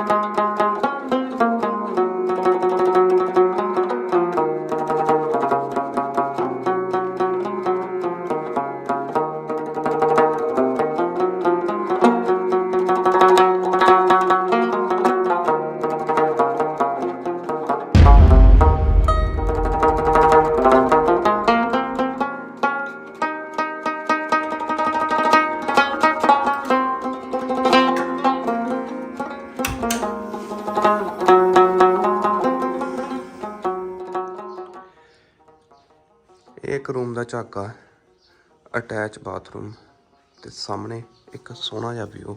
ਇਹ attach bathroom ਤੇ ਸਾਹਮਣੇ ਇੱਕ ਸੋਹਣਾ ਜਿਹਾ ਵਿਊ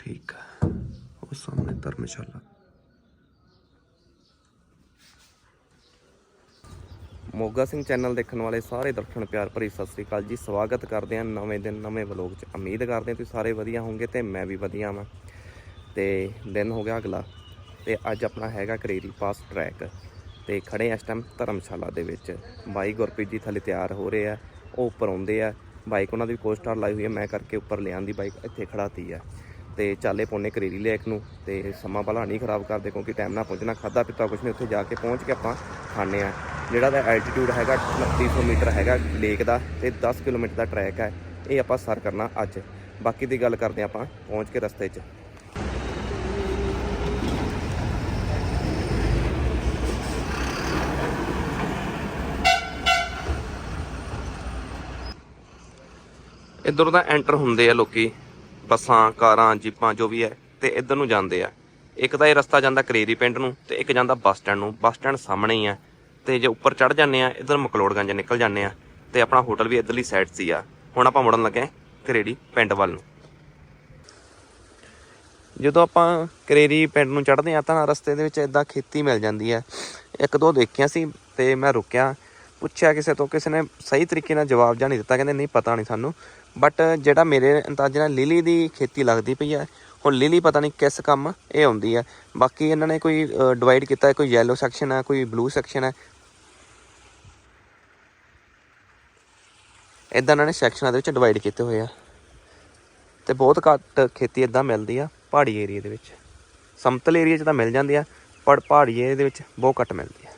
ਠੀਕ ਉਹ ਸਾਹਮਣੇ ਧਰਮਸ਼ਾਲਾ। ਮੋਗਾ ਸਿੰਘ ਚੈਨਲ ਦੇਖਣ ਵਾਲੇ ਸਾਰੇ ਦਰਸ਼ਣ ਪਿਆਰ ਭਰੀ ਸਤਿ ਸ੍ਰੀ ਅਕਾਲ ਜੀ। ਸਵਾਗਤ ਕਰਦੇ ਹਾਂ ਨਵੇਂ ਦਿਨ, ਨਵੇਂ ਵਲੋਗ 'ਚ। ਉਮੀਦ ਕਰਦੇ ਹਾਂ ਤੁਸੀਂ ਸਾਰੇ ਵਧੀਆ ਹੋਵੋਗੇ ਤੇ ਮੈਂ ਵੀ ਵਧੀਆ ਹਾਂ ਤੇ ਦਿਨ ਹੋ ਗਿਆ ਅਗਲਾ। ਤੇ ਅੱਜ ਆਪਣਾ ਹੈਗਾ ਕਰੇਰੀ ਪਾਸ ਟਰੈਕ ਤੇ ਖੜੇ ਇਸ ਟਾਈਮ ਧਰਮਸ਼ਾਲਾ ਦੇ ਵਿੱਚ। ਬਾਈ ਗੁਰਪ੍ਰੀਤ ਜੀ ਥੱਲੇ ਤਿਆਰ ਹੋ ਰਹੇ ਆ, ਉਹ ਉੱਪਰ ਆਉਂਦੇ ਆ। ਬਾਈਕ ਉਹਨਾਂ ਦੀ ਕੋਸਟਾਰ ਲਾਈ ਹੋਈ ਹੈ ਮੈਂ ਕਰਕੇ ਉੱਪਰ ਲਿਆਂਦੀ ਬਾਈਕ ਇੱਥੇ ਖੜਾਤੀ ਆ। ਤੇ ਚਾਲੇ ਪੌਨੇ ਕਰੇਰੀ ਲੇਕ ਨੂੰ ਤੇ ਸਮਾਂ ਭਲਾ ਨਹੀਂ ਖਰਾਬ ਕਰਦੇ ਕਿਉਂਕਿ ਟਾਈਮ ਨਾਲ ਪਹੁੰਚਣਾ ਖਾਦਾ ਪੀਤਾ ਕੁਛ ਨਹੀਂ, ਉੱਥੇ ਜਾ ਕੇ ਪਹੁੰਚ ਕੇ ਆਪਾਂ ਖਾਣੇ ਆ। ਜਿਹੜਾ ਦਾ ਐਲਟੀਟਿਊਡ ਹੈਗਾ 2900 ਮੀਟਰ ਹੈਗਾ ਲੇਕ ਦਾ ਤੇ 10 ਕਿਲੋਮੀਟਰ ਦਾ ਟਰੈਕ ਹੈ, ਇਹ ਆਪਾਂ ਸਰ ਕਰਨਾ ਅੱਜ। ਬਾਕੀ ਦੀ ਗੱਲ ਕਰਦੇ ਆਪਾਂ ਪਹੁੰਚ ਕੇ ਰਸਤੇ 'ਚ। ਇੱਧਰ ਦਾ ਐਂਟਰ ਹੁੰਦੇ ਆ ਲੋਕੀ, ਬੱਸਾਂ, ਕਾਰਾਂ, ਜੀਪਾਂ, ਜੋ ਵੀ ਹੈ, ਤੇ ਇੱਧਰ ਨੂੰ ਜਾਂਦੇ ਆ। ਇੱਕ ਤਾਂ ਇਹ ਰਸਤਾ ਜਾਂਦਾ ਕਰੇਰੀ ਪਿੰਡ ਨੂੰ ਤੇ ਇੱਕ ਜਾਂਦਾ ਬੱਸ ਸਟੈਂਡ ਨੂੰ। ਬੱਸ ਸਟੈਂਡ ਸਾਹਮਣੇ ਹੀ ਆ ਤੇ ਜੇ ਉੱਪਰ ਚੜ ਜਾਂਦੇ ਆ, ਇੱਧਰ ਮਕਲੋੜਗੰਜ ਨਿਕਲ ਜਾਂਦੇ ਆ ਤੇ ਆਪਣਾ ਹੋਟਲ ਵੀ ਇੱਧਰਲੀ ਸਾਈਡ 'ਚ ਆ। ਹੁਣ ਆਪਾਂ ਮੁੜਨ ਲੱਗੇ ਕਰੇਰੀ ਪਿੰਡ ਵੱਲ ਨੂੰ। ਜਦੋਂ ਆਪਾਂ ਕਰੇਰੀ ਪਿੰਡ ਨੂੰ ਚੜ੍ਹਦੇ ਆ ਤਾਂ ਰਸਤੇ ਦੇ ਵਿੱਚ ਇਦਾਂ ਖੇਤੀ ਮਿਲ ਜਾਂਦੀ ਹੈ। ਇੱਕ ਦੋ ਦੇਖਿਆ ਸੀ ਤੇ ਮੈਂ ਰੁਕਿਆ, ਪੁੱਛਿਆ ਕਿਸੇ ਤੋਂ, ਕਿਸੇ ਨੇ ਸਹੀ ਤਰੀਕੇ ਨਾਲ ਜਵਾਬ ਜਾਂ ਨਹੀਂ ਦਿੱਤਾ, ਕਹਿੰਦੇ ਨਹੀਂ, ਪਤਾ ਨਹੀਂ ਸਾਨੂੰ। ਬਟ ਜਿਹੜਾ ਮੇਰੇ ਅੰਦਾਜ਼ੇ ਨਾਲ ਲਿਲੀ ਦੀ ਖੇਤੀ ਲੱਗਦੀ ਪਈ ਹੈ ਹੁਣ ਲਿਲੀ ਪਤਾ ਨਹੀਂ ਕਿਸ ਕੰਮ ਇਹ ਆਉਂਦੀ ਹੈ। ਬਾਕੀ ਇਹਨਾਂ ਨੇ ਕੋਈ ਡਿਵਾਈਡ ਕੀਤਾ ਹੈ, ਕੋਈ ਯੈਲੋ ਸੈਕਸ਼ਨ ਹੈ ਕੋਈ ਬਲੂ ਸੈਕਸ਼ਨ ਹੈ। ਇਦਾਂ ਇਹਨਾਂ ਨੇ ਸੈਕਸ਼ਨਾਂ ਦੇ ਵਿੱਚ ਡਿਵਾਈਡ ਕੀਤੇ ਹੋਏ ਆ। ਤੇ ਬਹੁਤ ਘੱਟ ਖੇਤੀ ਇਦਾਂ ਮਿਲਦੀ ਆ ਪਹਾੜੀ ਏਰੀਆ ਦੇ ਵਿੱਚ। ਸਮਤਲ ਏਰੀਆ 'ਚ ਤਾਂ ਮਿਲ ਜਾਂਦੀ ਆ ਪਰ ਪਹਾੜੀ ਏਰੀਆ ਦੇ ਵਿੱਚ ਬਹੁਤ ਘੱਟ ਮਿਲਦੀ ਆ।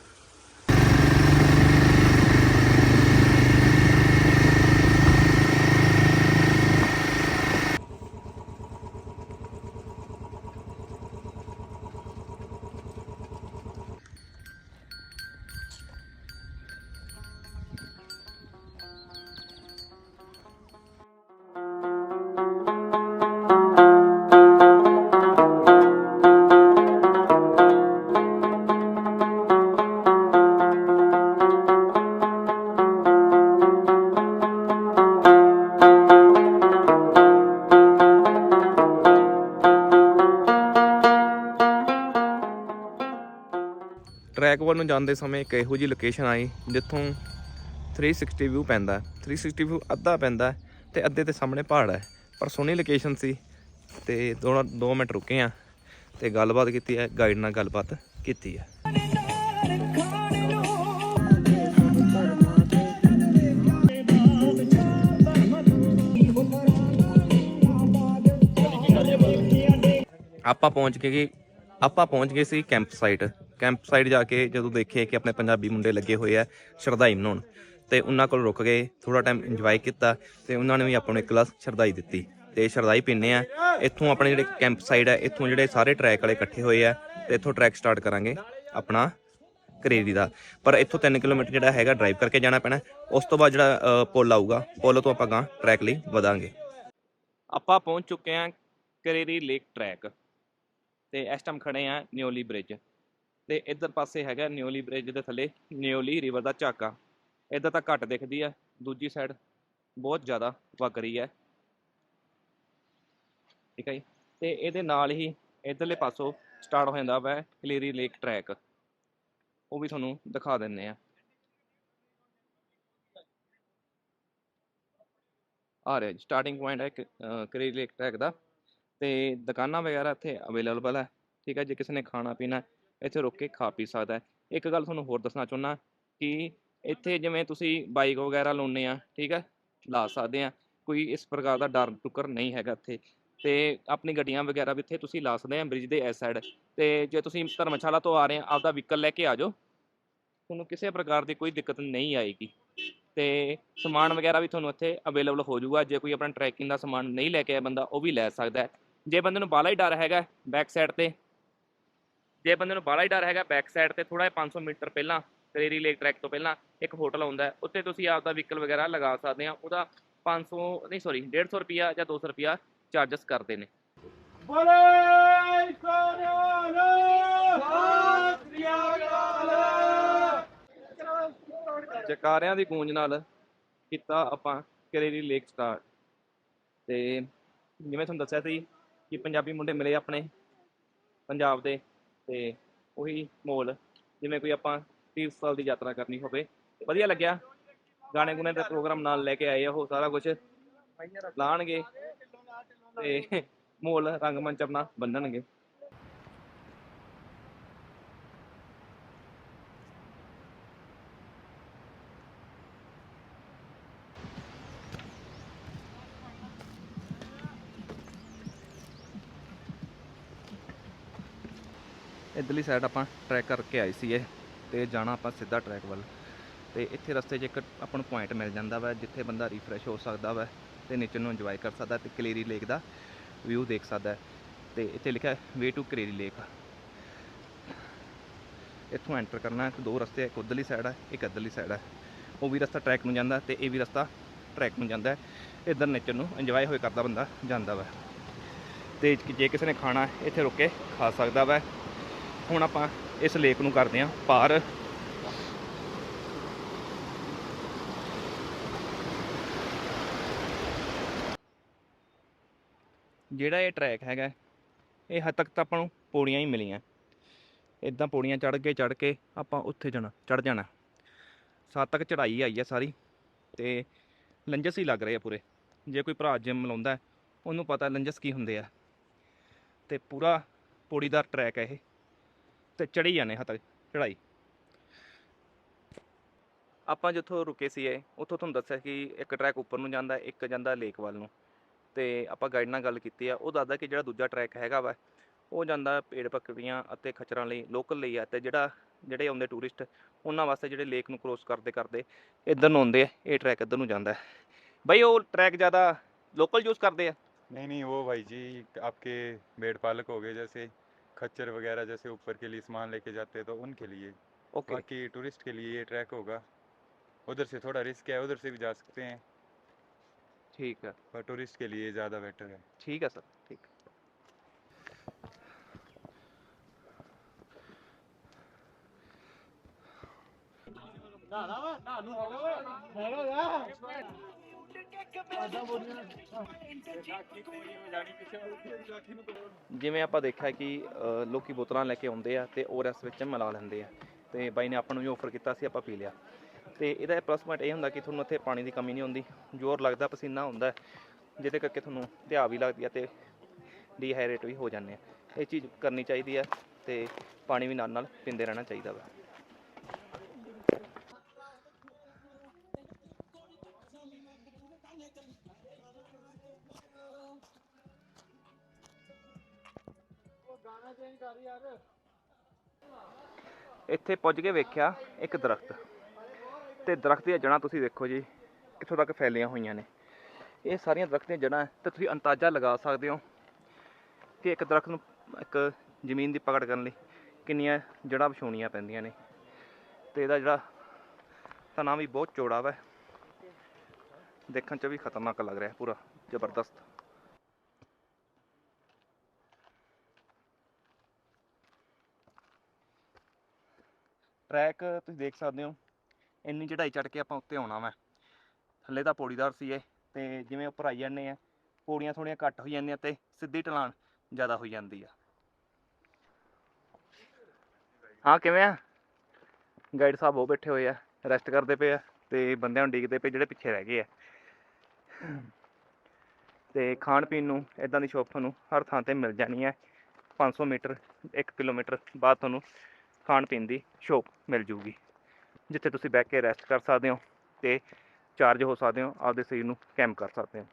ਨੂੰ ਜਾਂਦੇ ਸਮੇਂ ਇੱਕ ਇਹੋ ਜਿਹੀ ਲੋਕੇਸ਼ਨ ਆਈ ਜਿੱਥੋਂ 360 ਵਿਊ ਪੈਂਦਾ ਹੈ। 360 ਵਿਊ ਅੱਧਾ ਪੈਂਦਾ ਹੈ ਤੇ ਅੱਧੇ ਤੇ ਸਾਹਮਣੇ ਪਹਾੜ ਹੈ। ਪਰ ਸੋਹਣੀ ਲੋਕੇਸ਼ਨ ਸੀ ਤੇ ਦੋ 2 ਮਿੰਟ ਰੁਕੇ ਆ ਤੇ ਗੱਲਬਾਤ ਕੀਤੀ ਹੈ ਗਾਈਡ ਨਾਲ ਗੱਲਬਾਤ ਕੀਤੀ ਹੈ। ਆਪਾਂ ਪਹੁੰਚ ਗਏ ਆਪਾਂ ਪਹੁੰਚ ਗਏ ਸੀ ਕੈਂਪ ਸਾਈਟ ਕੈਂਪ ਸਾਈਡ ਜਾ ਕੇ ਜਦੋਂ ਦੇਖੇ ਕਿ ਆਪਣੇ ਪੰਜਾਬੀ ਮੁੰਡੇ ਲੱਗੇ ਹੋਏ ਆ ਸ਼ਰਧਾਈ ਮਨਾਉਣ ਤੇ ਉਹਨਾਂ ਕੋਲ ਰੁਕ ਗਏ ਥੋੜਾ ਟਾਈਮ ਇੰਜੋਏ ਕੀਤਾ ਤੇ ਉਹਨਾਂ ਨੇ ਵੀ ਆਪਾਂ ਨੂੰ ਇੱਕ ਗਲਾਸ ਸ਼ਰਧਾਈ ਦਿੱਤੀ। ਤੇ ਸ਼ਰਧਾਈ ਪੀਨੇ ਆ ਇੱਥੋਂ ਆਪਣੇ ਜਿਹੜੇ ਕੈਂਪ ਸਾਈਡ ਹੈ ਇੱਥੋਂ ਜਿਹੜੇ ਸਾਰੇ ਟਰੈਕ ਵਾਲੇ ਇਕੱਠੇ ਹੋਏ ਆ ਤੇ ਇੱਥੋਂ ਟਰੈਕ ਸਟਾਰਟ ਕਰਾਂਗੇ ਆਪਣਾ ਕਰੇਰੀ ਦਾ। ਪਰ ਇੱਥੋਂ 3 ਕਿਲੋਮੀਟਰ ਜਿਹੜਾ ਹੈਗਾ ਡਰਾਈਵ ਕਰਕੇ ਜਾਣਾ ਪੈਣਾ ਉਸ ਤੋਂ ਬਾਅਦ ਜਿਹੜਾ ਅ, ਪੁੱਲ ਆਊਗਾ ਪੁਲ ਤੋਂ ਆਪਾਂ ਗਾਂ ਟਰੈਕ ਲਈ ਵਧਾਂਗੇ। ਆਪਾਂ ਪਹੁੰਚ ਚੁੱਕੇ ਹਾਂ ਕਰੇਰੀ ਲੇਕ ਟਰੈਕ ਤੇ ਇਸ ਟਾਈਮ ਖੜੇ ਆ ਨਿਓਲੀ ਬ੍ਰਿਜ ਤੇ ਇੱਧਰ ਪਾਸੇ ਹੈਗਾ ਨਿਓਲੀ ਬ੍ਰਿਜ ਦੇ ਥੱਲੇ, ਨਿਓਲੀ ਰਿਵਰ ਦਾ ਝਾਕਾ। ਇੱਧਰ ਤਾਂ ਘੱਟ ਦਿਖਦੀ ਹੈ ਦੂਜੀ ਸਾਈਡ ਬਹੁਤ ਜ਼ਿਆਦਾ ਵਗ ਰਹੀ ਹੈ ਠੀਕ ਹੈ ਜੀ? ਤੇ ਇਹਦੇ ਨਾਲ ਹੀ ਇੱਧਰਲੇ ਪਾਸੋਂ ਸਟਾਰਟ ਹੋ ਜਾਂਦਾ ਵਾ ਕਲੇਰੀ ਲੇਕ ਟਰੈਕ ਉਹ ਵੀ ਤੁਹਾਨੂੰ ਦਿਖਾ ਦਿੰਨੇ ਆ। ਆ ਰਿਹਾ ਸਟਾਰਟਿੰਗ ਪੁਆਇੰਟ ਹੈ ਕਲੇਰੀ ਲੇਕ ਟਰੈਕ ਦਾ। ਤੇ ਦੁਕਾਨਾਂ ਵਗੈਰਾ ਇੱਥੇ ਅਵੇਲੇਬਲ ਹੈ ਠੀਕ ਹੈ ਜੇ ਕਿਸੇ ਨੇ ਖਾਣਾ ਪੀਣਾ ਇੱਥੇ ਰੁਕ ਕੇ ਖਾ ਪੀ ਸਕਦਾ ਹੈ। ਇੱਕ ਗੱਲ ਤੁਹਾਨੂੰ ਹੋਰ ਦੱਸਣਾ ਚਾਹੁੰਦਾ ਕਿ ਇੱਥੇ ਜਿਵੇਂ ਤੁਸੀਂ ਬਾਈਕ ਵਗੈਰਾ ਲਾਉਨੇ ਆ ਠੀਕ ਹੈ, ਲਾ ਸਕਦੇ ਆ ਕੋਈ ਇਸ ਪ੍ਰਕਾਰ ਦਾ ਡਰ ਟੁੱਕਰ ਨਹੀਂ ਹੈਗਾ ਇੱਥੇ। ਤੇ ਆਪਣੀ ਗੱਡੀਆਂ ਵਗੈਰਾ ਵੀ ਇੱਥੇ ਤੁਸੀਂ ਲਾ ਸਕਦੇ ਆ ਬ੍ਰਿਜ ਦੇ ਇਸ ਸਾਈਡ ਤੇ ਜੇ ਤੁਸੀਂ ਧਰਮਸ਼ਾਲਾ ਤੋਂ ਆ ਰਹੇ ਆ ਆਪਦਾ ਵਹੀਕਲ ਲੈ ਕੇ ਆ ਜਾਓ, ਤੁਹਾਨੂੰ ਕਿਸੇ ਪ੍ਰਕਾਰ ਦੀ ਕੋਈ ਦਿੱਕਤ ਨਹੀਂ ਆਏਗੀ। ਤੇ ਸਮਾਨ ਵਗੈਰਾ ਵੀ ਤੁਹਾਨੂੰ ਇੱਥੇ ਅਵੇਲੇਬਲ ਹੋ ਜਾਊਗਾ। ਜੇ ਕੋਈ ਆਪਣਾ ਟਰੈਕਿੰਗ ਦਾ ਸਮਾਨ ਨਹੀਂ ਲੈ ਕੇ ਆਇਆ ਬੰਦਾ, ਉਹ ਵੀ ਲੈ ਸਕਦਾ ਜੇ ਬੰਦੇ ਨੂੰ ਬਾਲਾ ਹੀ ਡਰ ਹੈਗਾ ਬੈਕ ਸਾਈਡ ਤੇ ਜੇ ਬੰਦੇ ਨੂੰ ਬਾਲਾ ਹੀ ਡਰ ਹੈਗਾ ਬੈਕ ਸਾਈਡ ਤੇ ਥੋੜਾ 500 ਮੀਟਰ ਪਹਿਲਾਂ ਕਰੇਰੀ ਲੇਕ ਟਰੈਕ ਤੋਂ ਪਹਿਲਾਂ ਇੱਕ ਹੋਟਲ ਆਉਂਦਾ ਉੱਤੇ ਤੁਸੀਂ ਆਪਦਾ ਵਹੀਕਲ ਵਗੈਰਾ ਲਗਾ ਸਕਦੇ ਆ ਉਹਦਾ 500 ਨਹੀਂ ਸੌਰੀ 150 ਰੁਪਿਆ ਜਾਂ 200 ਰੁਪਿਆ ਚਾਰजेस ਕਰਦੇ ਨੇ। ਬੋਲੇ ਜਕਾਰਿਆਂ ਦੀ ਗੂੰਜ ਨਾਲ ਕੀਤਾ ਆਪਾਂ ਕਰੇਰੀ ਲੇਕ ਸਟਾਰਟ ਤੇ ਜਿਵੇਂ ਤੁਹਾਨੂੰ ਦੱਸਿਆ ਸੀ ਕਿ ਪੰਜਾਬੀ ਮੁੰਡੇ ਮਿਲੇ ਆਪਣੇ ਪੰਜਾਬ ਦੇ ਤੇ ਉਹੀ ਮੋਲ, ਜਿਵੇਂ ਕੋਈ ਆਪਾਂ ਤੀਰਥ ਸਾਲ ਦੀ ਯਾਤਰਾ ਕਰਨੀ ਹੋਵੇ। ਵਧੀਆ ਲੱਗਿਆ। ਗਾਣੇ ਗੁਣੇ ਦਾ ਪ੍ਰੋਗਰਾਮ ਨਾਲ ਲੈ ਕੇ ਆਏ ਆ, ਉਹ ਸਾਰਾ ਕੁਝ ਲਾਣਗੇ ਤੇ ਮੋਲ ਰੰਗਮੰਚ ਆਪਣਾ ਬੰਨਣਗੇ। ਇਧਰਲੀ ਸਾਈਡ ਆਪਾਂ ਟਰੈਕ ਕਰਕੇ ਆਏ ਸੀਗੇ ਤੇ ਜਾਣਾ ਆਪਾਂ ਸਿੱਧਾ ਟਰੈਕ ਵੱਲ। ਤੇ ਇੱਥੇ ਰਸਤੇ 'ਚ ਇੱਕ ਆਪਾਂ ਨੂੰ ਪੁਆਇੰਟ ਮਿਲ ਜਾਂਦਾ ਵਾ, ਜਿੱਥੇ ਬੰਦਾ ਰੀਫਰੈਸ਼ ਹੋ ਸਕਦਾ ਵਾ ਤੇ ਨੇਚਰ ਨੂੰ ਇੰਜੋਏ ਕਰ ਸਕਦਾ ਤੇ ਕਲੇਰੀ ਲੇਕ ਦਾ ਵਿਊ ਦੇਖ ਸਕਦਾ ਹੈ। ਤੇ ਇੱਥੇ ਲਿਖਿਆ ਵੇ ਟੂ ਕਲੇਰੀ ਲੇਕ ਇੱਥੋਂ ਐਂਟਰ ਕਰਨਾ, ਇੱਕ ਦੋ ਰਸਤੇ, ਇੱਕ ਉਧਰਲੀ ਸਾਈਡ ਹੈ ਇੱਕ ਇੱਧਰਲੀ ਸਾਈਡ ਹੈ ਉਹ ਵੀ ਰਸਤਾ ਟਰੈਕ ਨੂੰ ਜਾਂਦਾ ਤੇ ਇਹ ਵੀ ਰਸਤਾ ਟਰੈਕ ਨੂੰ ਜਾਂਦਾ ਹੈ। ਇੱਧਰ ਨੇਚਰ ਨੂੰ ਇੰਜੋਏ ਹੋਏ ਕਰਦਾ ਬੰਦਾ ਜਾਂਦਾ ਵਾ। ਤੇ ਜੇ ਕਿਸੇ ਨੇ ਖਾਣਾ, ਇੱਥੇ ਰੁਕ ਕੇ ਖਾ ਸਕਦਾ ਵਾ। ਹੁਣ ਆਪਾਂ ਇਸ ਲੇਕ ਨੂੰ ਕਰਦੇ ਹਾਂ ਪਾਰ। ਜਿਹੜਾ ਇਹ ਟਰੈਕ ਹੈਗਾ, ਇਹ ਹੱਦ ਤੱਕ ਤਾਂ ਆਪਾਂ ਨੂੰ ਪੌੜੀਆਂ ਹੀ ਮਿਲੀਆਂ। ਇਦਾਂ ਪੌੜੀਆਂ ਚੜ੍ਹ ਕੇ ਚੜ੍ਹ ਕੇ ਆਪਾਂ ਉੱਥੇ ਜਾਣਾ, ਚੜ੍ਹ ਜਾਣਾ। ਸੱਤ ਤੱਕ ਚੜ੍ਹਾਈ ਆਈ ਹੈ ਸਾਰੀ ਤੇ ਲੰਜਸ ਹੀ ਲੱਗ ਰਹੇ ਆ ਪੂਰੇ। ਜੇ ਕੋਈ ਭਰਾ ਜਿਮ ਲਾਉਂਦਾ, ਉਹਨੂੰ ਪਤਾ ਲੰਜਸ ਕੀ ਹੁੰਦੇ ਆ। ਤੇ ਪੂਰਾ ਪੌੜੀਦਾਰ ਟਰੈਕ ਹੈ ਇਹ। ਤੇ ਚੜੀ ਜਾਂਦੇ ਹਾਂ ਤੱਕ ਚੜਾਈ ਆਪਾਂ ਜਿੱਥੋਂ ਰੁਕੇ ਸੀਗੇ ਉੱਥੋਂ ਤੁਹਾਨੂੰ ਦੱਸਿਆ ਕਿ ਇੱਕ ਟਰੈਕ ਉੱਪਰ ਨੂੰ ਜਾਂਦਾ ਇੱਕ ਜਾਂਦਾ ਲੇਕ ਵੱਲ ਨੂੰ ਤੇ ਆਪਾਂ ਗਾਈਡ ਨਾਲ ਗੱਲ ਕੀਤੀ ਆ ਉਹ ਦੱਸਦਾ ਕਿ ਜਿਹੜਾ ਦੂਜਾ ਟਰੈਕ ਹੈਗਾ ਵਾ ਉਹ ਜਾਂਦਾ ਪੇੜ ਪਕੜੀਆਂ ਅਤੇ ਖਚਰਾਂ ਲਈ ਲੋਕਲ ਲਈ ਆ ਤੇ ਜਿਹੜਾ ਜਿਹੜੇ ਆਉਂਦੇ ਟੂਰਿਸਟ ਉਹਨਾਂ ਵਾਸਤੇ ਜਿਹੜੇ ਲੇਕ ਨੂੰ ਕ੍ਰੋਸ ਕਰਦੇ ਕਰਦੇ ਇੱਧਰ ਨੂੰ ਆਉਂਦੇ ਆ ਇਹ ਟਰੈਕ ਇੱਧਰ ਨੂੰ ਜਾਂਦਾ ਹੈ। ਬਈ ਉਹ ਟਰੈਕ ਜ਼ਿਆਦਾ ਲੋਕਲ ਯੂਜ਼ ਕਰਦੇ ਆ नहीं नहीं वो भाई जी आपके भेड़ पालक हो गए जैसे खच्चर वगैरह जैसे ऊपर के लिए सामान लेके जाते हैं तो उनके लिए। ओके। बाकी टूरिस्ट के लिए ये ट्रैक होगा। उधर से थोड़ा रिस्क है उधर से भी जा सकते हैं। ठीक है। पर टूरिस्ट के लिए ज़्यादा बेटर है। ठीक है सर ठीक। ना ना ना ना ना ना ना ना ਜਿਵੇਂ ਆਪਾਂ ਦੇਖਿਆ ਕਿ ਅ, ਲੋਕੀ ਬੋਤਲਾਂ ਲੈ ਕੇ ਆਉਂਦੇ ਆ ਤੇ ਉਹ ਰਸ ਵਿੱਚ ਮਿਲਾ ਲੈਂਦੇ ਆ। ਤੇ ਬਾਈ ਨੇ ਆਪਾਂ ਨੂੰ ਵੀ ਆਫਰ ਕੀਤਾ ਸੀ ਆਪਾਂ ਪੀ ਲਿਆ। ਤੇ ਇਹਦਾ ਪਲੱਸ ਪੁਆਇੰਟ ਇਹ ਹੁੰਦਾ ਕਿ ਤੁਹਾਨੂੰ ਇੱਥੇ ਪਾਣੀ ਦੀ ਕਮੀ ਨਹੀਂ ਹੁੰਦੀ। ਜ਼ੋਰ ਲੱਗਦਾ ਪਸੀਨਾ ਹੁੰਦਾ ਜਿਹਦੇ ਕਰਕੇ ਤੁਹਾਨੂੰ ਧਿਆ ਵੀ ਲੱਗਦੀ ਆ ਤੇ ਡੀਹਾਈਡਰੇਟ ਵੀ ਹੋ ਜਾਂਦੇ ਆ। ਇਹ ਚੀਜ਼ ਕਰਨੀ ਚਾਹੀਦੀ ਆ ਤੇ ਪਾਣੀ ਵੀ ਨਾਲ ਨਾਲ ਪੀਂਦੇ ਰਹਿਣਾ ਚਾਹੀਦਾ ਵਾ। ਇੱਥੇ ਪੁੱਜ ਕੇ ਵੇਖਿਆ ਇੱਕ ਦਰਖਤ। ਤੇ ਦਰਖਤ ਦੀਆਂ ਜੜ੍ਹਾਂ ਤੁਸੀਂ ਦੇਖੋ ਜੀ ਕਿੱਥੋਂ ਤੱਕ ਫੈਲੀਆਂ ਹੋਈਆਂ ਨੇ। ਇਹ ਸਾਰੀਆਂ ਦਰਖਤ ਦੀਆਂ ਜੜ੍ਹਾਂ ਹੈ ਤੇ ਤੁਸੀਂ ਅੰਦਾਜ਼ਾ ਲਗਾ ਸਕਦੇ ਹੋ ਕਿ ਇੱਕ ਦਰਖਤ ਨੂੰ ਇੱਕ ਜ਼ਮੀਨ ਦੀ ਪਕੜ ਕਰਨ ਲਈ ਕਿੰਨੀਆਂ ਜੜ੍ਹਾਂ ਵਿਛਾਉਣੀਆਂ ਪੈਂਦੀਆਂ ਨੇ। ਤੇ ਇਹਦਾ ਜਿਹੜਾ ਤਣਾ ਵੀ ਬਹੁਤ ਚੌੜਾ ਵਾ। ਦੇਖਣ 'ਚ ਵੀ ਖਤਰਨਾਕ ਲੱਗ ਰਿਹਾ, ਪੂਰਾ ਜ਼ਬਰਦਸਤ। ਟਰੈਕ ਤੁਸੀਂ ਦੇਖ ਸਕਦੇ ਹੋ। ਇੰਨੀ ਚੜਾਈ ਚੜ ਕੇ ਆਪਾਂ ਉੱਤੇ ਆਉਣਾ ਵਾ। ਥੱਲੇ ਤਾਂ ਪੌੜੀਦਾਰ ਸੀ ਇਹ ਤੇ ਜਿਵੇਂ ਉੱਪਰ ਆਈ ਜਾਂਦੇ ਆ, ਪੌੜੀਆਂ ਥੋੜੀਆਂ ਘੱਟ ਹੋ ਜਾਂਦੀਆਂ ਤੇ ਸਿੱਧੀ ਢਲਾਣ ਜ਼ਿਆਦਾ ਹੋ ਜਾਂਦੀ ਆ। ਹਾਂ, ਕਿਵੇਂ ਆ? ਗਾਈਡ ਸਾਹਿਬ ਉਹ ਬੈਠੇ ਹੋਏ ਆ ਰੈਸਟ ਕਰਦੇ ਪਏ ਆ ਤੇ ਬੰਦਿਆਂ ਨੂੰ ਡੀਕਦੇ ਪਏ ਜਿਹੜੇ ਪਿੱਛੇ ਰਹਿ ਗਏ ਆ। ਤੇ ਖਾਣ ਪੀਣ ਨੂੰ ਇਦਾਂ ਦੀ ਸ਼ੋਪ ਤੁਹਾਨੂੰ ਹਰ ਥਾਂ ਤੇ ਮਿਲ ਜਾਣੀ ਹੈ 500 ਮੀਟਰ 1 ਕਿਲੋਮੀਟਰ ਬਾਅਦ ਤੁਹਾਨੂੰ ਖਾਣ ਪੀਣ ਦੀ ਸ਼ੋਪ ਮਿਲ ਜੂਗੀ, ਜਿੱਥੇ ਤੁਸੀਂ ਬਹਿ ਕੇ ਰੈਸਟ ਕਰ ਸਕਦੇ ਹੋ ਤੇ ਚਾਰਜ ਹੋ ਸਕਦੇ ਹੋ, ਆਪਦੇ ਸਰੀਰ ਨੂੰ ਕੈਂਪ ਕਰ ਸਕਦੇ ਹੋ।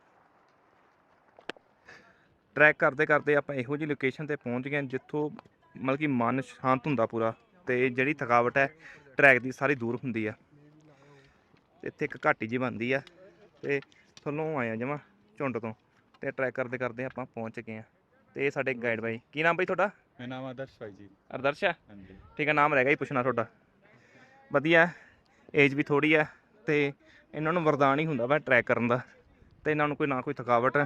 ਟਰੈਕ ਕਰਦੇ ਕਰਦੇ ਆਪਾਂ ਇਹੋ ਜਿਹੀ ਲੋਕੇਸ਼ਨ ਤੇ ਪਹੁੰਚ ਗਏ ਹਾਂ, ਜਿੱਥੋਂ ਮਤਲਬ ਕਿ ਮਨ ਸ਼ਾਂਤ ਹੁੰਦਾ ਪੂਰਾ ਤੇ ਜਿਹੜੀ ਥਕਾਵਟ ਹੈ ਟਰੈਕ ਦੀ ਸਾਰੀ ਦੂਰ ਹੁੰਦੀ ਆ। ਇੱਥੇ ਇੱਕ ਘਾਟੀ ਜੀ ਬਣਦੀ ਆ ਤੇ ਥੱਲੋਂ ਆਇਆ ਜਮਾ ਝੁੰਡ ਤੋਂ ਤੇ ਟਰੈਕ ਕਰਦੇ ਕਰਦੇ ਆਪਾਂ ਪਹੁੰਚ ਗਏ ਆ ਤੇ ਇਹ ਸਾਡੇ ਗਾਈਡ ਬਾਈ। ਕੀ ਨਾਮ ਬਾਈ ਤੁਹਾਡਾ? ਮੇਰਾ ਨਾਮ ਆਦਰਸ਼ ਭਾਈ ਜੀ। ਅਰਦਰਸ਼ ਆ? ਹਾਂਜੀ। ਠੀਕ ਹੈ ਨਾਮ ਰਹਿ ਗਿਆ ਹੀ ਪੁੱਛਣਾ ਤੁਹਾਡਾ। ਵਧੀਆ ਏਜ ਵੀ ਥੋੜੀ ਹੈ ਤੇ ਇਹਨਾਂ ਨੂੰ ਵਰਦਾਨ ਹੀ ਹੁੰਦਾ ਵਾ ਟਰੈਕ ਕਰਨ ਦਾ। ਤੇ ਇਹਨਾਂ ਨੂੰ ਕੋਈ ਨਾ ਕੋਈ ਥਕਾਵਟ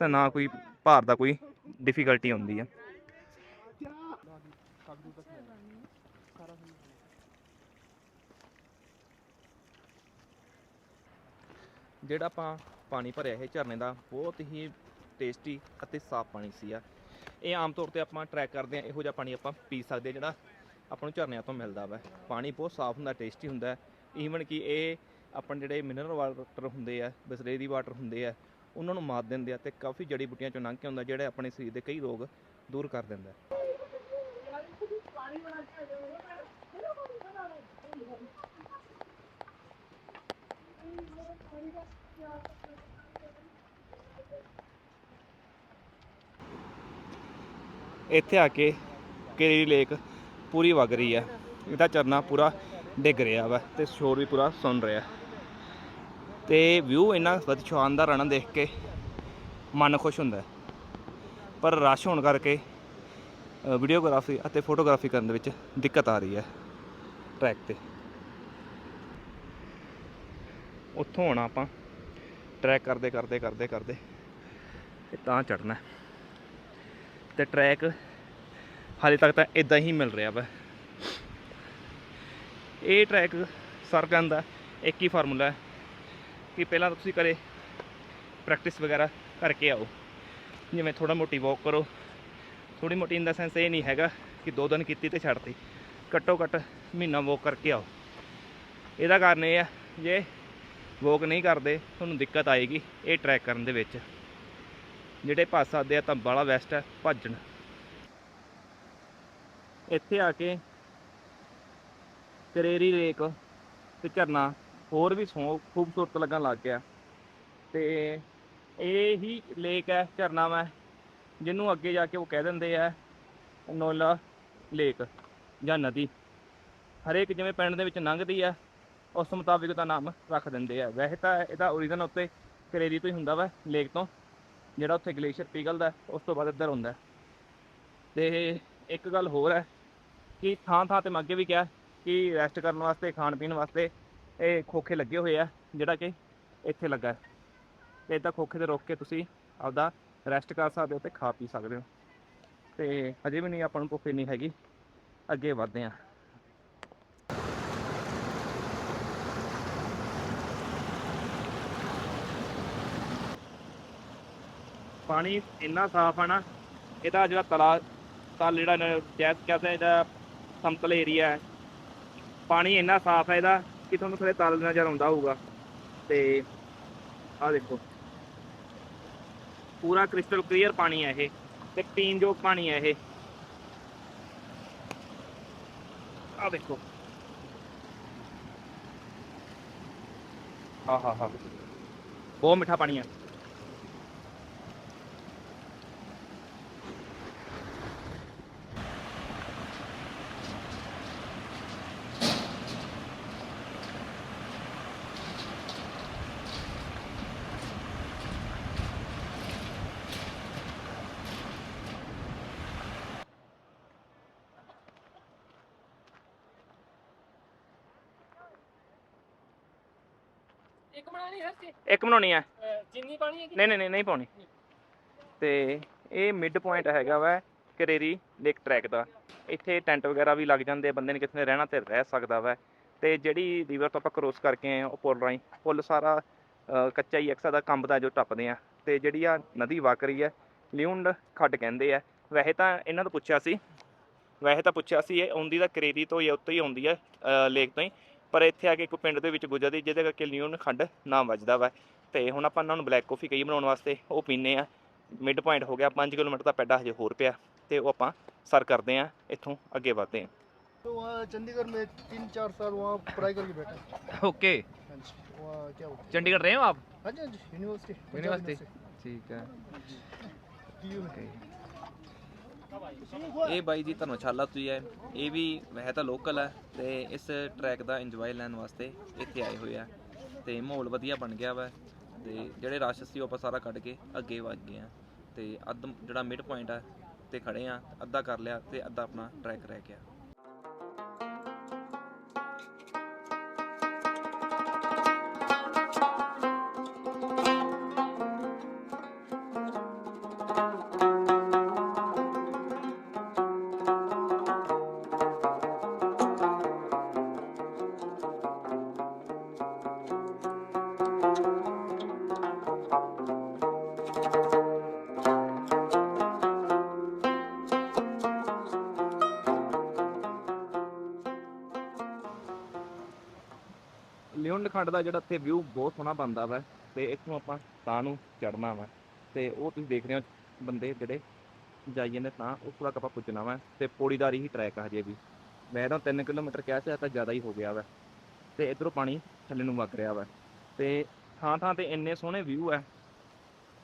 ਤੇ ਨਾ ਕੋਈ ਭਾਰ ਦਾ ਕੋਈ ਡਿਫਿਕਲਟੀ ਹੁੰਦੀ ਹੈ ਜਿਹੜਾ ਆਪਾਂ ਪਾਣੀ ਭਰਿਆ ਹੈ ਝਰਨੇ ਦਾ ਬਹੁਤ ਹੀ ਟੇਸਟੀ ਅਤੇ ਸਾਫ਼ ਪਾਣੀ ਸੀ ਆ। ਇਹ ਆਮ ਤੌਰ ਤੇ ਆਪਾਂ ਟਰੈਕ ਕਰਦੇ ਆ, ਇਹੋ ਜਿਹਾ ਪਾਣੀ ਆਪਾਂ ਪੀ ਸਕਦੇ ਹਾਂ ਜਿਹੜਾ ਆਪਾਂ ਨੂੰ ਝਰਨਿਆਂ ਤੋਂ ਮਿਲਦਾ ਵਾ। ਪਾਣੀ ਬਹੁਤ ਸਾਫ਼ ਹੁੰਦਾ ਟੇਸਟੀ ਹੁੰਦਾ। ਈਵਨ ਕਿ ਇਹ ਆਪਾਂ ਜਿਹੜੇ ਮਿਨਰਲ ਵਾਟਰ ਹੁੰਦੇ ਆ ਬਿਸਲੇਰੀ ਵਾਟਰ ਹੁੰਦੇ ਆ, ਉਹਨਾਂ ਨੂੰ ਮਾਰ ਦਿੰਦੇ ਆ ਤੇ ਕਾਫੀ ਜੜੀ ਬੂਟੀਆਂ ਚੋਂ ਲੰਘ ਕੇ ਆਉਂਦਾ, ਜਿਹੜੇ ਆਪਣੇ ਸਰੀਰ ਦੇ ਕਈ ਰੋਗ ਦੂਰ ਕਰ ਦਿੰਦਾ। ਇੱਥੇ ਆ ਕੇ ਕੇਰੀ ਲੇਕ ਪੂਰੀ ਵਗ ਰਹੀ ਹੈ ਇਹਦਾ ਚਰਨਾ ਪੂਰਾ ਡਿੱਗ ਰਿਹਾ ਵਾ ਤੇ ਸ਼ੋਰ ਵੀ ਪੂਰਾ ਸੁਣ ਰਿਹਾ। ਤੇ ਵਿਊ ਇੰਨਾ ਸ਼ਾਨਦਾਰ ਆਣਾ ਦੇਖ ਕੇ, ਮਨ ਖੁਸ਼ ਹੁੰਦਾ। ਪਰ ਰਸ਼ ਹੋਣ ਕਰਕੇ ਵੀਡੀਓਗ੍ਰਾਫੀ ਅਤੇ ਫੋਟੋਗ੍ਰਾਫੀ ਕਰਨ ਦੇ ਵਿੱਚ ਦਿੱਕਤ ਆ ਰਹੀ ਹੈ ਟਰੈਕ ਤੇ। ਉੱਥੋਂ ਆਉਣਾ ਆਪਾਂ ਟਰੈਕ ਕਰਦੇ ਕਰਦੇ ਕਰਦੇ ਕਰਦੇ, ਤਾਂ ਚੜਨਾ ਤੇ ਟਰੈਕ ਹਾਲੇ ਤੱਕ ਤਾਂ ਇਦਾਂ ਹੀ ਮਿਲ ਰਿਹਾ ਵਾ। ਇਹ ਟਰੈਕ ਸਰ ਕਰਨ ਦਾ ਇੱਕ ਹੀ ਫਾਰਮੂਲਾ ਹੈ ਕਿ ਪਹਿਲਾਂ ਤਾਂ ਤੁਸੀਂ ਕਰੇ ਪ੍ਰੈਕਟਿਸ ਵਗੈਰਾ ਕਰਕੇ ਆਓ। ਜਿਵੇਂ ਥੋੜਾ ਮੋਟੀ ਵਾਕ ਕਰੋ। ਥੋੜੀ ਮੋਟੀ ਇਨ ਦਾ ਸੈਂਸ ਇਹ ਨਹੀਂ ਹੈਗਾ ਕਿ ਦੋ ਦਿਨ ਕੀਤੀ ਤੇ ਛੱਡਤੀ। ਘੱਟੋ ਘੱਟ ਮਹੀਨਾ ਵਾਕ ਕਰਕੇ ਆਓ। ਇਹਦਾ ਕਾਰਨ ਇਹ ਆ, ਜੇ ਵਾਕ ਨਹੀਂ ਕਰਦੇ, ਤੁਹਾਨੂੰ ਦਿੱਕਤ ਆਏਗੀ ਇਹ ਟਰੈਕ ਕਰਨ ਦੇ ਵਿੱਚ। ਜਿਹੜੇ ਭੱਜ ਸਕਦੇ ਆ, ਤਾਂ ਬਾਲਾ ਬੈਸਟ ਹੈ, ਭੱਜਣ। ਇੱਥੇ ਆ ਕੇ ਕਰੇਰੀ ਲੇਕ ਤੇ ਝਰਨਾ, ਹੋਰ ਵੀ ਸੋ ਖੂਬਸੂਰਤ ਲੱਗਣ ਲੱਗ ਗਿਆ। ਤੇ ਇਹ ਹੀ ਲੇਕ ਹੈ, ਝਰਨਾ ਵਾ, ਜਿਹਨੂੰ ਅੱਗੇ ਜਾ ਕੇ ਉਹ ਕਹਿ ਦਿੰਦੇ ਆ, ਨੋਲਾ ਲੇਕ ਜਾਂ ਨਦੀ। ਹਰੇਕ ਜਿਵੇਂ ਪਿੰਡ ਦੇ ਵਿੱਚ ਲੰਘਦੀ ਆ, ਉਸ ਮੁਤਾਬਿਕ ਦਾ ਨਾਮ ਰੱਖ ਦਿੰਦੇ ਆ। ਵੈਸੇ ਤਾਂ ਇਹਦਾ ਓਰੀਜਨ ਉੱਤੇ ਕਰੇਰੀ ਤੋਂ ਹੀ ਹੁੰਦਾ ਵਾ, ਲੇਕ ਤੋਂ। ਜਿਹੜਾ ਉੱਥੇ ਗਲੇਸ਼ੀਅਰ ਪਿਘਲਦਾ ਉਸ ਤੋਂ ਬਾਅਦ ਇੱਧਰ ਹੁੰਦਾ ਤੇ ਇੱਕ ਗੱਲ ਹੋਰ ਹੈ ਕਿ ਥਾਂ ਥਾਂ ਤੇ ਮੈਂ ਅੱਗੇ ਵੀ ਕਿਹਾ ਕਿ ਰੈਸਟ ਕਰਨ ਵਾਸਤੇ ਖਾਣ ਪੀਣ ਵਾਸਤੇ ਇਹ ਖੋਖੇ ਲੱਗੇ ਹੋਏ ਆ, ਜਿਹੜਾ ਕਿ ਇੱਥੇ ਲੱਗਾ ਹੈ। ਤੇ ਇਦਾਂ ਖੋਖੇ ਤੇ ਰੁਕ ਕੇ ਤੁਸੀਂ ਆਪਦਾ ਰੈਸਟ ਕਰ ਸਕਦੇ ਹੋ ਤੇ ਖਾ ਪੀ ਸਕਦੇ ਹੋ। ਤੇ ਹਜੇ ਵੀ ਨਹੀਂ ਆਪਾਂ ਨੂੰ ਭੁੱਖ ਨਹੀਂ ਹੈਗੀ, ਅੱਗੇ ਵਧਦੇ ਹਾਂ। ਪਾਣੀ ਇੰਨਾ ਸਾਫ਼ ਆ ਨਾ, ਇਹਦਾ ਜਿਹੜਾ ਤਲਾ, ਤਲ ਜਿਹੜਾ ਨਾ ਜੈਸ ਕਹਿੰਦੇ ਇਹਦਾ ਸਮਤਲ ਏਰੀਆ ਹੈ। ਪਾਣੀ ਇੰਨਾ ਸਾਫ਼ ਹੈ ਇਹਦਾ ਕਿ ਤੁਹਾਨੂੰ ਥੋੜੇ ਤਲ ਨਜ਼ਰ ਆਉਂਦਾ ਹੋਊਗਾ। ਤੇ ਆਹ ਦੇਖੋ। ਪੂਰਾ ਕ੍ਰਿਸਟਲ ਕਲੀਅਰ ਪਾਣੀ ਹੈ ਇਹ ਤੇ ਪੀਣ ਯੋਗ ਪਾਣੀ ਹੈ ਇਹ। ਆਹ ਦੇਖੋ। ਹਾਂ ਹਾਂ ਹਾਂ ਬਹੁਤ ਮਿੱਠਾ ਪਾਣੀ ਹੈ ਇੱਕ ਬਣਾਣੀ ਹੈ ਇੱਕ ਬਣਾਉਣੀ ਹੈ। ਚੀਨੀ ਪਾਣੀ ਹੈ ਕਿ ਨਹੀਂ ਨਹੀਂ ਨਹੀਂ ਨਹੀਂ ਪਾਉਣੀ। ਤੇ ਇਹ ਮਿਡ ਪੁਆਇੰਟ ਹੈਗਾ ਵਾ ਕਰੇਰੀ ਲੇਕ ਟਰੈਕ ਦਾ। ਇੱਥੇ ਟੈਂਟ ਵਗੈਰਾ ਵੀ ਲੱਗ ਜਾਂਦੇ ਆ ਬੰਦੇ ਨੇ ਕਿਸੇ ਨੇ ਰਹਿਣਾ ਤੇ ਰਹਿ ਸਕਦਾ ਵਾ। ਤੇ ਜਿਹੜੀ ਰਿਵਰ ਤੋਂ ਆਪਾਂ ਕ੍ਰੋਸ ਕਰਕੇ ਆਏ ਆ ਉਹ ਪੁੱਲ ਰਾਹੀਂ ਪੁੱਲ ਸਾਰਾ ਕੱਚਾ ਹੀ ਅਕਸਰ ਦਾ ਕੰਬ ਦਾ ਜੋ ਟੱਪਦੇ ਆ। ਤੇ ਜਿਹੜੀ ਆ ਨਦੀ ਵਗ ਰਹੀ ਹੈ ਲਿਉਂਡ ਖੱਡ ਕਹਿੰਦੇ ਆ। ਵੈਸੇ ਤਾਂ ਇਹਨਾਂ ਤੋਂ ਪੁੱਛਿਆ ਸੀ ਵੈਸੇ ਤਾਂ ਪੁੱਛਿਆ ਸੀ ਇਹ ਆਉਂਦੀ ਤਾਂ ਕਰੇਰੀ ਤੋਂ ਹੀ ਆ, ਉੱਤੋਂ ਹੀ ਆਉਂਦੀ ਹੈ ਲੇਕ ਤੋਂ ਹੀ। ਪਰ ਇੱਥੇ ਆ ਕੇ ਇੱਕ ਪਿੰਡ ਦੇ ਵਿੱਚ ਗੁਜਰਦੀ ਜਿਹਦੇ ਕਰਕੇ ਲਿਉਂਡ ਖੱਡ ਨਾਮ ਵੱਜਦਾ ਵਾ ਤੇ ਹੁਣ ਆਪਾਂ ਇਹਨਾਂ ਨੂੰ ਬਲੈਕ ਕਾਫੀ ਕਹੀ ਬਣਾਉਣ ਵਾਸਤੇ ਉਹ ਪੀਨੇ ਆ ਮਿਡ ਪੁਆਇੰਟ ਹੋ ਗਿਆ 5 ਕਿਲੋਮੀਟਰ ਦਾ ਪੈਡਾ ਹਜੇ ਹੋਰ ਪਿਆ ਤੇ ਉਹ ਆਪਾਂ ਸਰ ਕਰਦੇ ਆ ਇੱਥੋਂ ਅੱਗੇ ਵਧਦੇ ਆ तो वहाँ चंडीगढ़ में तीन चार साल वहाँ पढ़ाई करके बैठा ओके हाँ जी वहाँ क्या बोलते चंडीगढ़ रहे हो आप हैं हाँ जी हाँ जी यूनिवर्सिटी पंजाब यूनिवर्सिटी ठीक है TU में ਇਹ ਬਾਈ ਜੀ ਧਰਮਸ਼ਾਲਾ ਤੋਂ ਹੀ ਹੈ। ਇਹ ਵੀ ਵੈਸੇ ਤਾਂ ਲੋਕਲ ਹੈ ਤੇ ਇਸ ਟਰੈਕ ਦਾ ਇੰਜੋਏ ਲੈਣ ਵਾਸਤੇ ਇੱਥੇ ਆਏ ਹੋਏ ਆ ਤੇ ਮਾਹੌਲ ਵਧੀਆ ਬਣ ਗਿਆ ਵਾ ਤੇ ਜਿਹੜੇ ਰਸ਼ ਸੀ ਉਹ ਆਪਾਂ ਸਾਰਾ ਕੱਢ ਕੇ ਅੱਗੇ ਵੱਧ ਗਏ ਆ ਤੇ ਅੱਧ ਜਿਹੜਾ ਮਿਡ ਪੁਆਇੰਟ ਆ ਤੇ ਖੜੇ ਆ, ਅੱਧਾ ਕਰ ਲਿਆ ਤੇ ਅੱਧਾ ਆਪਣਾ ਟਰੈਕ ਰਹਿ ਗਿਆ। ਲਿਓਨ ਖੰਡ ਦਾ ਜਿਹੜਾ ਇੱਥੇ ਵਿਊ ਬਹੁਤ ਸੋਹਣਾ ਬਣਦਾ ਵਾ ਤੇ ਇੱਥੋਂ ਆਪਾਂ ਤਾਂ ਨੂੰ ਚੜਨਾ ਵਾ ਤੇ ਉਹ ਤੁਸੀਂ ਦੇਖ ਰਹੇ ਹੋ ਬੰਦੇ ਜਿਹੜੇ ਜਾਈਏ ਨੇ ਤਾਂ, ਉਸ ਤੱਕ ਆਪਾਂ ਪੁੱਜਣਾ ਵਾ ਤੇ ਪੌੜੀਦਾਰੀ ਹੀ ਟਰੈਕ ਆ ਹਜੇ ਵੀ। ਮੈਂ ਤਾਂ 3 ਕਿਲੋਮੀਟਰ ਕਿਹਾ ਸੀ ਤਾਂ ਜ਼ਿਆਦਾ ਹੀ ਹੋ ਗਿਆ ਵਾ ਤੇ ਇਧਰੋਂ ਪਾਣੀ ਥੱਲੇ ਨੂੰ ਵਗ ਰਿਹਾ ਵਾ ਤੇ ਥਾਂ ਥਾਂ ਤੇ ਇੰਨੇ ਸੋਹਣੇ ਵਿਊ ਹੈ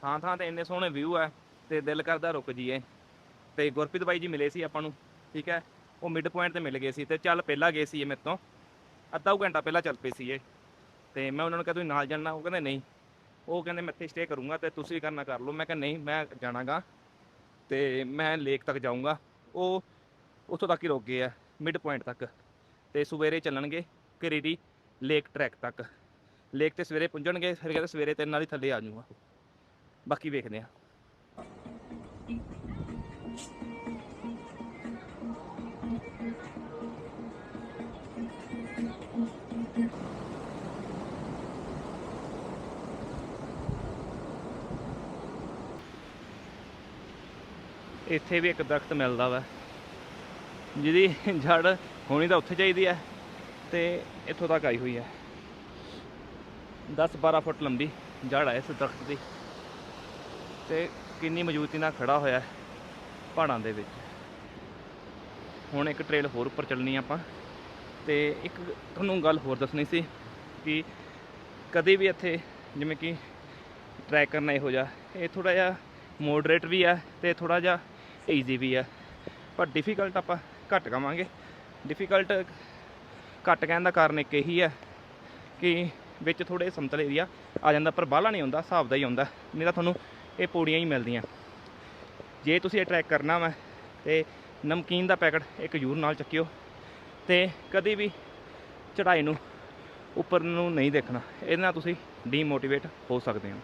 ਥਾਂ ਥਾਂ ਤੇ ਇੰਨੇ ਸੋਹਣੇ ਵਿਊ ਹੈ ਤੇ ਦਿਲ ਕਰਦਾ ਰੁਕ ਜੀਏ ਤੇ ਗੁਰਪ੍ਰੀਤ ਬਾਈ ਜੀ ਮਿਲੇ ਸੀ ਆਪਾਂ ਨੂੰ, ਠੀਕ ਹੈ? ਉਹ ਮਿਡ ਪੁਆਇੰਟ ਤੇ ਮਿਲ ਗਏ ਸੀ ਤੇ ਚੱਲ ਪਹਿਲਾਂ ਗਏ ਸੀ ਇਹ ਮੇਰੇ ਤੋਂ। ਅੱਧਾ ਘੰਟਾ ਪਹਿਲਾਂ ਚੱਲ ਪਏ ਸੀ ਇਹ ਤੇ ਮੈਂ ਉਹਨਾਂ ਨੂੰ ਕਿਹਾ, ਤੁਸੀਂ ਨਾਲ ਜਾਣਾ? ਉਹ ਕਹਿੰਦੇ, ਨਹੀਂ। ਉਹ ਕਹਿੰਦੇ, ਮੈਂ ਇੱਥੇ ਸਟੇ ਕਰੂੰਗਾ ਤੇ ਤੁਸੀਂ ਵੀ ਕਰਨਾ ਕਰ ਲਓ। ਮੈਂ ਕਿਹਾ, ਨਹੀਂ, ਮੈਂ ਜਾਣਾਗਾ ਤੇ ਮੈਂ ਲੇਕ ਤੱਕ ਜਾਊਂਗਾ। ਉਹ ਉੱਥੋਂ ਤੱਕ ਹੀ ਰੁਕ ਗਏ ਆ ਮਿਡ ਪੁਆਇੰਟ ਤੱਕ। ਤੇ ਸਵੇਰੇ ਚੱਲਣਗੇ ਕਰੀਰੀ ਲੇਕ ਟਰੈਕ ਤੱਕ। ਲੇਕ ਤੇ ਸਵੇਰੇ ਪੁੰਜਣਗੇ, ਫਿਰ ਕਹਿੰਦੇ ਸਵੇਰੇ ਤੇ ਨਾਲ ਹੀ ਥੱਲੇ ਆ ਜਾਊਂਗਾ। ਬਾਕੀ ਵੇਖਦੇ ਆ। ਇੱਥੇ ਵੀ ਇੱਕ ਦਰਖਤ ਮਿਲਦਾ ਵਾ। ਜਿਹਦੀ ਜੜ ਹੋਣੀ ਤਾਂ ਉੱਥੇ ਚਾਹੀਦੀ ਹੈ ਤੇ ਇੱਥੋਂ ਤੱਕ ਆਈ ਹੋਈ ਹੈ 10-12 ਫੁੱਟ ਲੰਬੀ ਜੜ ਹੈ ਇਸ ਦਰਖਤ ਦੀ। ਤੇ ਕਿੰਨੀ ਮਜ਼ਬੂਤੀ ਨਾਲ ਖੜਾ ਹੋਇਆ ਪਹਾੜਾਂ ਦੇ ਵਿੱਚ। ਹੁਣ ਇੱਕ ਟ੍ਰੇਲ ਹੋਰ ਉੱਪਰ ਚੱਲਣੀ ਆਪਾਂ। ਤੇ ਇੱਕ ਤੁਹਾਨੂੰ ਗੱਲ ਹੋਰ ਦੱਸਣੀ ਸੀ ਕਿ ਕਦੇ ਵੀ ਇੱਥੇ ਜਿਵੇਂ ਕਿ ਟਰੈਕ ਕਰਨਾ ਇਹੋ ਜਿਹਾ, ਇਹ ਥੋੜਾ ਜਿਹਾ ਮੋਡਰੇਟ ਵੀ ਹੈ ਤੇ ਥੋੜਾ ਜਿਹਾ ਈਜ਼ੀ ਵੀ ਹੈ ਪਰ ਡਿਫਿਕਲਟ ਆਪਾਂ ਘੱਟ ਕਵਾਂਗੇ। ਡਿਫਿਕਲਟ ਘੱਟ ਕਹਿਣ ਦਾ ਕਾਰਨ ਇੱਕ ਇਹੀ ਹੈ ਕਿ ਵਿੱਚ ਥੋੜੇ ਸਮਤਲ ਏਰੀਆ ਆ ਜਾਂਦਾ ਪਰ ਬਾਹਲਾ ਨਹੀਂ ਆਉਂਦਾ ਹਿਸਾਬ ਦਾ ਹੀ ਆਉਂਦਾ ਨਹੀਂ ਤਾਂ ਤੁਹਾਨੂੰ ਇਹ ਪੌੜੀਆਂ ਹੀ ਮਿਲਦੀਆਂ। ਜੇ ਤੁਸੀਂ ਇਹ ਟਰੈਕ ਕਰਨਾ ਵਾ ਤੇ ਨਮਕੀਨ ਦਾ ਪੈਕਟ ਇੱਕ ਜ਼ਰੂਰ ਨਾਲ ਚੱਕਿਓ ਤੇ ਕਦੀ ਵੀ ਚੜਾਈ ਨੂੰ ਉੱਪਰ ਨੂੰ ਨਹੀਂ ਦੇਖਣਾ। ਇਹਦੇ ਨਾਲ ਤੁਸੀਂ ਡੀਮੋਟੀਵੇਟ ਹੋ ਸਕਦੇ ਹੋ।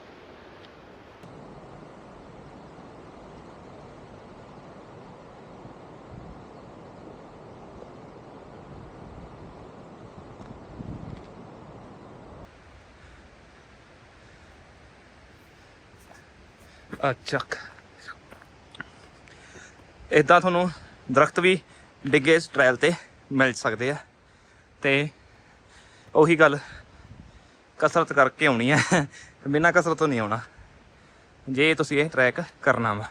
ਅੱਛਾ। ਇਦਾਂ ਤੁਹਾਨੂੰ ਦਰਖਤ ਵੀ ਡਿੱਗੇ ਇਸ ਟ੍ਰੈਲ ਤੇ ਮਿਲ ਸਕਦੇ ਆ। ਤੇ ਉਹੀ ਗੱਲ ਕਸਰਤ ਕਰਕੇ ਆਉਣੀ ਹੈ ਬਿਨਾਂ ਕਸਰਤ ਤੋਂ ਨਹੀਂ ਆਉਣਾ। ਜੇ ਤੁਸੀਂ ਇਹ ਟਰੈਕ ਕਰਨਾ ਵਾ।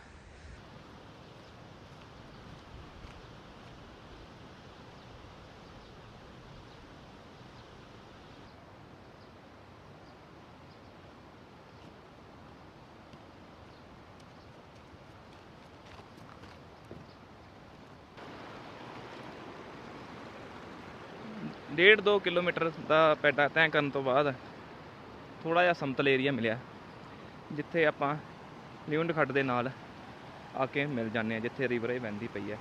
ਡੇਢ ਦੋ ਕਿਲੋਮੀਟਰ ਦਾ ਪੈਟਾ ਤੈਅ ਕਰਨ ਤੋਂ ਬਾਅਦ ਥੋੜਾ ਜਿਹਾ ਸਮਤਲ ਏਰੀਆ ਮਿਲਿਆ, ਜਿੱਥੇ ਆਪਾਂ ਲਿਉਂਡ ਖੱਡ ਦੇ ਨਾਲ ਆ ਕੇ ਮਿਲ ਜਾਂਦੇ ਆ ਜਿੱਥੇ ਰਿਵਰ ਇਹ ਵਹਿੰਦੀ ਪਈ ਹੈ।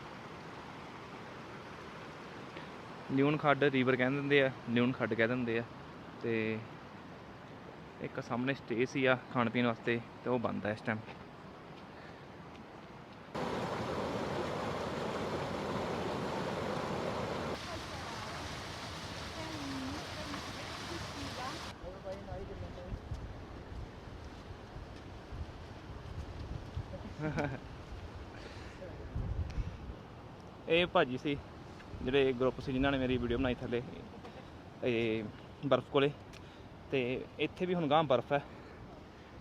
ਲਿਉਂਡ ਖੱਡ ਰਿਵਰ ਕਹਿ ਦਿੰਦੇ ਆ ਲਿਉਂਡ ਖੱਡ ਕਹਿ ਦਿੰਦੇ ਆ ਤੇ ਇੱਕ ਸਾਹਮਣੇ ਸਟੇ ਸੀ ਆ ਖਾਣ ਪੀਣ ਵਾਸਤੇ ਤੇ ਉਹ ਬੰਦ ਹੈ ਇਸ ਟਾਈਮ ਭਾਜੀ ਸੀ ਜਿਹੜੇ ਗਰੁੱਪ ਸੀ ਜਿਨ੍ਹਾਂ ਨੇ ਮੇਰੀ ਵੀਡੀਓ ਬਣਾਈ ਥੱਲੇ ਇਹ ਬਰਫ਼ ਕੋਲੇ। ਤੇ ਇੱਥੇ ਵੀ ਹੁਣ ਗਾਂ ਬਰਫ਼ ਹੈ।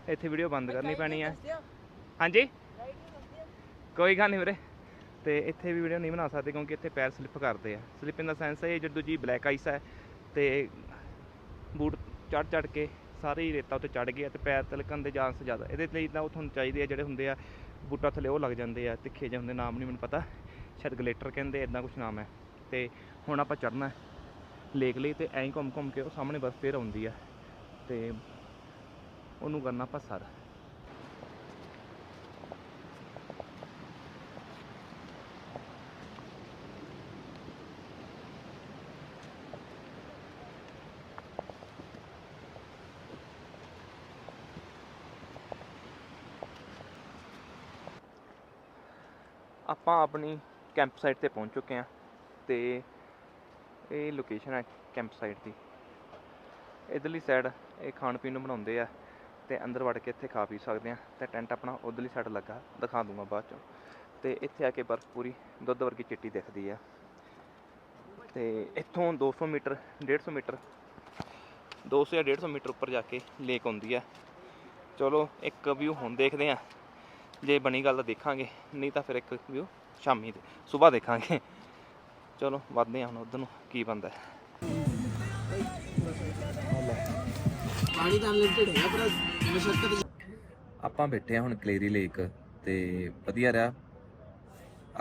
ਇੱਥੇ ਵੀਡੀਓ ਬੰਦ ਕਰਨੀ ਪੈਣੀ ਹੈ। ਹਾਂਜੀ? ਕੋਈ ਗੱਲ ਨਹੀਂ ਵੀਰੇ। ਤੇ ਇੱਥੇ ਵੀ ਵੀਡੀਓ ਨਹੀਂ ਬਣਾ ਸਕਦੇ ਕਿਉਂਕਿ ਇੱਥੇ ਪੈਰ ਸਲਿੱਪ ਕਰਦੇ ਆ। ਸਲਿੱਪ ਇਨ ਦਾ ਸੈਂਸ ਇਹ ਜਿਹੜੀ ਦੂਜੀ ਬਲੈਕ ਆਈਸ ਹੈ ਤੇ ਬੂਟ ਚੜ ਚੜ ਕੇ ਸਾਰੇ ਹੀ ਰੇਤਾ ਉੱਤੇ ਚੜ ਗਏ ਆ ਤੇ ਪੈਰ ਤਿਲਕਣ ਦੇ ਚਾਂਸ ਜ਼ਿਆਦਾ। ਇਹਦੇ ਲਈ ਤਾਂ ਉਹ ਤੁਹਾਨੂੰ ਚਾਹੀਦੇ ਆ ਜਿਹੜੇ ਹੁੰਦੇ ਆ ਬੂਟਾਂ ਥੱਲੇ ਉਹ ਲੱਗ ਜਾਂਦੇ ਆ ਤਿੱਖੇ ਜਿਹੇ ਹੁੰਦੇ ਨਾਮ ਨਹੀਂ ਮੈਨੂੰ ਪਤਾ। ਸ਼ਾਇਦ ਗਲੇਟਰ ਕਹਿੰਦੇ ਇਦਾਂ ਕੁਝ ਨਾਮ ਹੈ। ਤੇ ਹੁਣ ਆਪਾਂ ਚੜਨਾ ਲੇਕ ਲਈ ਤੇ ਐਂ ਘੁੰਮ ਘੁੰਮ ਕੇ ਉਹ ਸਾਹਮਣੇ ਬਸ ਫੇਰ ਆਉਂਦੀ ਹੈ ਤੇ ਉਹਨੂੰ ਕਰਨਾ ਆਪਾਂ ਸਰ। ਆਪਾਂ ਆਪਣੀ ਕੈਂਪ ਸਾਈਟ ਤੇ ਪਹੁੰਚ ਚੁੱਕੇ ਹਾਂ ਤੇ ਇਹ ਲੋਕੇਸ਼ਨ ਹੈ ਕੈਂਪ ਸਾਈਟ ਦੀ। ਇਧਰਲੀ ਸਾਈਡ ਇਹ ਖਾਣ ਪੀਣ ਨੂੰ ਬਣਾਉਂਦੇ ਆ ਤੇ ਅੰਦਰ ਵੜ ਕੇ ਇੱਥੇ ਖਾ ਪੀ ਸਕਦੇ ਆ ਤੇ ਟੈਂਟ ਆਪਣਾ ਉਧਰਲੀ ਸਾਈਡ ਲੱਗਾ, ਦਿਖਾ ਦੂੰਗਾ ਬਾਅਦ ਚੋਂ। ਤੇ ਇੱਥੇ ਆ ਕੇ ਬਰਫ਼ ਪੂਰੀ ਦੁੱਧ ਵਰਗੀ ਚਿੱਟੀ ਦਿਖਦੀ ਆ। ਤੇ ਇੱਥੋਂ 200 ਮੀਟਰ 150 ਮੀਟਰ 200 ਜਾਂ 150 ਮੀਟਰ ਉੱਪਰ ਜਾ ਕੇ ਲੇਕ ਆਉਂਦੀ ਆ। ਚਲੋ ਇੱਕ ਵਿਊ ਹੁਣ ਦੇਖਦੇ ਆ ਜੇ ਬਣੀ ਗੱਲ ਤਾਂ ਦੇਖਾਂਗੇ ਨਹੀਂ ਤਾਂ ਫਿਰ ਇੱਕ ਵਿਊ ਸ਼ਾਮੀ ਦੇ ਸਵੇਰ ਦੇਖਾਂਗੇ। ਚਲੋ ਵੱਧਦੇ ਹਾਂ ਹੁਣ ਉਧਰ ਨੂੰ ਕੀ ਬੰਦਾ ਪਾਣੀ ਤਾਂ ਅਨਲਿਮਿਟਡ ਹੈਗਾ ਪਰ ਮਸ਼ੱਕਤ ਆਪਾਂ ਬੈਠੇ ਆ ਹੁਣ ਕਲੇਰੀ ਲੇਕ ਤੇ ਵਧੀਆ ਰਿਹਾ।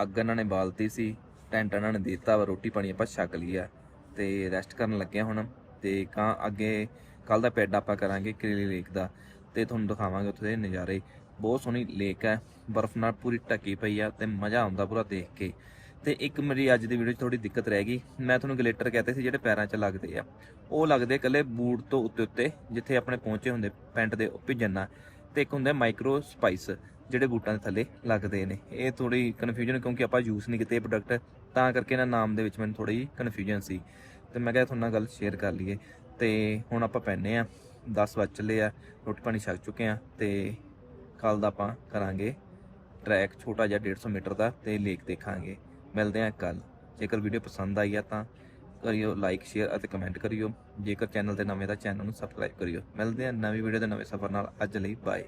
ਅੱਗ ਇਹਨਾਂ ਨੇ ਬਾਲਤੀ ਸੀ ਟੈਂਟ ਇਹਨਾਂ ਨੇ ਦਿੱਤਾ ਵਾ ਰੋਟੀ ਪਾਣੀ ਆਪਾਂ ਛਕ ਲਈ ਆ ਤੇ ਰੈਸਟ ਕਰਨ ਲੱਗੇ ਹੁਣ ਤੇ ਕਾਂ ਅੱਗੇ ਕੱਲ ਦਾ ਪੈਡ ਆਪਾਂ ਕਰਾਂਗੇ ਕਲੇਰੀ ਲੇਕ ਦਾ ਤੇ ਤੁਹਾਨੂੰ ਦਿਖਾਵਾਂਗੇ ਉੱਥੇ ਦੇ ਨਜ਼ਾਰੇ। ਬਹੁਤ ਸੋਹਣੀ ਲੇਕ ਹੈ, ਬਰਫ਼ ਨਾਲ ਪੂਰੀ ਢੱਕੀ ਪਈ ਆ ਤੇ ਮਜ਼ਾ ਆਉਂਦਾ ਪੂਰਾ ਦੇਖ ਕੇ। ਤੇ ਇੱਕ ਮੇਰੀ ਅੱਜ ਦੀ ਵੀਡੀਓ 'ਚ ਥੋੜੀ ਦਿੱਕਤ ਰਹਿ ਗਈ। ਮੈਂ ਤੁਹਾਨੂੰ ਗਲੇਟਰ ਕਹਤੇ ਸੀ ਜਿਹੜੇ ਪੈਰਾਂ 'ਚ ਲੱਗਦੇ ਆ। ਉਹ ਲੱਗਦੇ ਇਕੱਲੇ ਬੂਟ ਤੋਂ ਉੱਤੇ ਉੱਤੇ, ਜਿੱਥੇ ਆਪਣੇ ਪਹੁੰਚੇ ਹੁੰਦੇ, ਪੈਂਟ ਦੇ ਉਹ ਭਿੱਜਣ ਨਾਲ। ਤੇ ਇੱਕ ਹੁੰਦਾ ਮਾਈਕਰੋ ਸਪਾਈਸ ਜਿਹੜੇ ਬੂਟਾਂ ਦੇ ਥੱਲੇ ਲੱਗਦੇ ਨੇ। ਇਹ ਥੋੜੀ ਕਨਫਿਊਜ਼ਨ ਕਿਉਂਕਿ ਆਪਾਂ ਯੂਜ਼ ਨਹੀਂ ਕੀਤੇ ਇਹ ਪ੍ਰੋਡਕਟ ਤਾਂ ਕਰਕੇ ਇਹਨਾਂ ਨਾਮ ਦੇ ਵਿੱਚ ਮੈਨੂੰ ਥੋੜੀ ਜਿਹੀ ਕਨਫਿਊਜ਼ਨ ਸੀ। ਤੇ ਮੈਂ ਕਿਹਾ ਤੁਹਾਨੂੰ ਨਾਲ ਗੱਲ ਸ਼ੇਅਰ ਕਰ ਲਈਏ। ਤੇ ਹੁਣ ਆਪਾਂ ਪੈਨੇ ਆ 10 ਵਜ ਚੱਲੇ ਆ, ਰੋਟੀ ਪਾਣੀ ਛਕ ਚੁੱਕੇ ਆ, ਤੇ ਕੱਲ ਦਾ ਆਪਾਂ ਕਰਾਂਗੇ ਟਰੈਕ ਛੋਟਾ ਜਿਹਾ 150 ਮੀਟਰ ਦਾ ਤੇ ਲੇਕ ਦੇਖਾਂਗੇ। ਮਿਲਦੇ ਹਾਂ ਕੱਲ ਜੇਕਰ ਵੀਡੀਓ ਪਸੰਦ ਆਈ ਆ ਤਾਂ ਕਰਿਓ ਲਾਈਕ ਸ਼ੇਅਰ ਅਤੇ ਕਮੈਂਟ ਕਰਿਓ। ਜੇਕਰ ਚੈਨਲ ਤੇ ਨਵੇਂ ਤਾਂ ਚੈਨਲ ਨੂੰ ਸਬਸਕ੍ਰਾਈਬ ਕਰਿਓ। ਮਿਲਦੇ ਹਾਂ ਨਵੀਂ ਵੀਡੀਓ ਦੇ ਨਵੇਂ ਸਫ਼ਰ ਨਾਲ। ਅੱਜ ਲਈ ਬਾਏ